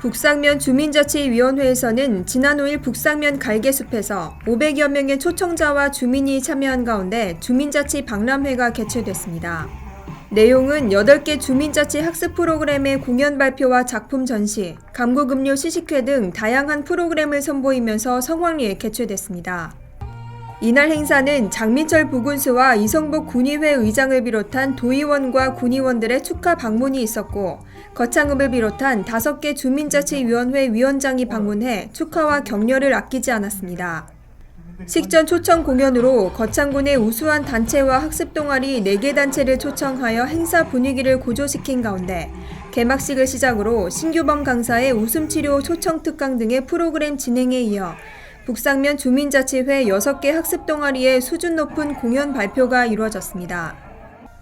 북상면 주민자치위원회에서는 지난 5일 북상면 갈개숲에서 500여 명의 초청자와 주민이 참여한 가운데 주민자치 박람회가 개최됐습니다. 내용은 8개 주민자치 학습 프로그램의 공연 발표와 작품 전시, 감구금료 시식회 등 다양한 프로그램을 선보이면서 성황리에 개최됐습니다. 이날 행사는 장민철 부군수와 이성복 군의회 의장을 비롯한 도의원과 군의원들의 축하 방문이 있었고 거창읍을 비롯한 다섯 개 주민자치위원회 위원장이 방문해 축하와 격려를 아끼지 않았습니다. 식전 초청 공연으로 거창군의 우수한 단체와 학습 동아리 4개 단체를 초청하여 행사 분위기를 고조시킨 가운데 개막식을 시작으로 신규범 강사의 웃음치료 초청 특강 등의 프로그램 진행에 이어 북상면 주민자치회 6개 학습 동아리의 수준 높은 공연 발표가 이루어졌습니다.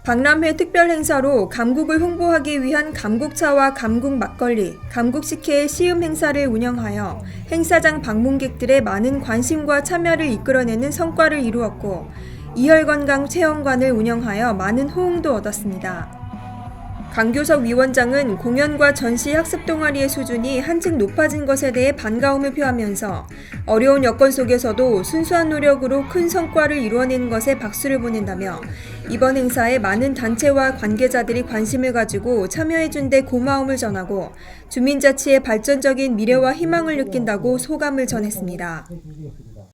박람회 특별 행사로 감국을 홍보하기 위한 감국차와 감국 막걸리, 감국식혜의 시음 행사를 운영하여 행사장 방문객들의 많은 관심과 참여를 이끌어내는 성과를 이루었고 이혈건강 체험관을 운영하여 많은 호응도 얻었습니다. 강교석 위원장은 공연과 전시 학습 동아리의 수준이 한층 높아진 것에 대해 반가움을 표하면서 어려운 여건 속에서도 순수한 노력으로 큰 성과를 이루어낸 것에 박수를 보낸다며 이번 행사에 많은 단체와 관계자들이 관심을 가지고 참여해준 데 고마움을 전하고 주민자치의 발전적인 미래와 희망을 느낀다고 소감을 전했습니다.